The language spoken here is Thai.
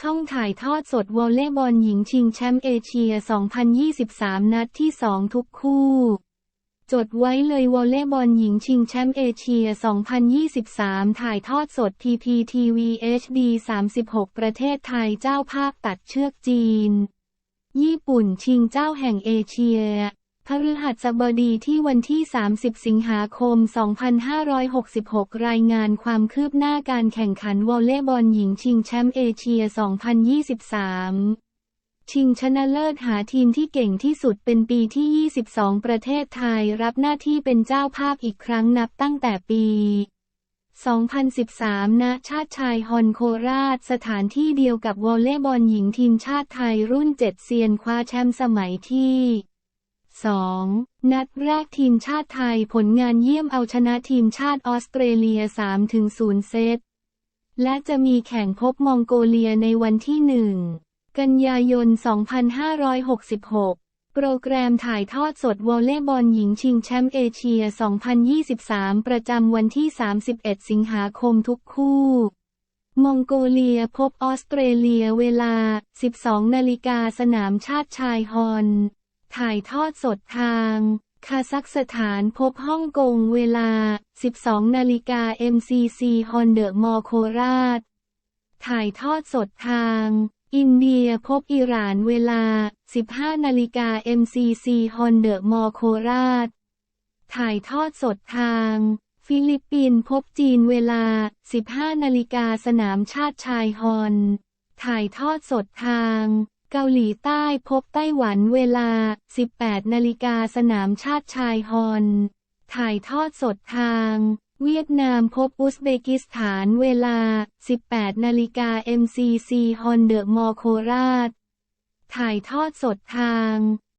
ช่องถ่ายทอดสดวอลเลย์บอลหญิงชิงแชมป์เอเชีย 2023 นัดที่ 2 ทุกคู่ จดไว้เลยวอลเลย์บอลหญิงชิงแชมป์เอเชีย 2023 ถ่ายทอดสด PPTV HD 36 ประเทศไทยเจ้าภาพตัดเชือกจีน ญี่ปุ่นชิงเจ้าแห่งเอเชีย พฤหัสบดีที่วันที่ 30 สิงหาคม 2566 รายงานความคืบหน้าการแข่งขันวอลเลย์บอลหญิงชิงแชมป์เอเชีย 2023ชิงชนะเลิศหาทีมที่เก่งที่สุดเป็นปีที่ 22 ประเทศไทยรับหน้าที่เป็นเจ้าภาพอีกครั้งนับตั้งแต่ปี 2013 ณ ชาติชายฮอนโคราช สถานที่เดียวกับวอลเลย์บอลหญิงทีมชาติไทยรุ่น 7 เซียนคว้าแชมป์สมัยที่ 2. นัดแรกทีมชาติไทยผลงานเยี่ยมเอาชนะทีมชาติออสเตรเลีย 3-0 เซต และจะมีแข่งพบมองโกเลียในวันที่ 1 กันยายน 2566 โปรแกรมถ่ายทอดสดวอลเลย์บอลหญิงชิงแชมป์เอเชีย 2023 ประจำวันที่ 31 สิงหาคมทุกคู่มองโกเลียพบออสเตรเลียเวลา 12 นาฬิกาสนามชาติชายฮอน ถ่ายทอดสดทาง คาซัคสถานพบฮ่องกงเวลา 12 นาฬิกา MCC ฮอนเดอะมอโคราช ถ่ายทอดสดทาง อินเดียพบอิหร่านเวลา 15 นาฬิกา MCC ฮอนเดอะมอโคราช ถ่ายทอดสดทาง ฟิลิปปินส์พบจีนเวลา 15 นาฬิกาสนามชาติชายฮอน ถ่ายทอดสดทาง เกาหลีใต้พบไต้หวันเวลา 18 นาฬิกาสนามชาติชายฮอน ถ่ายทอดสดทาง เวียดนามพบอุซเบกิสถานเวลา 18 นาฬิกา MCC ฮอนเดอะมอโคราช ถ่ายทอดสดทาง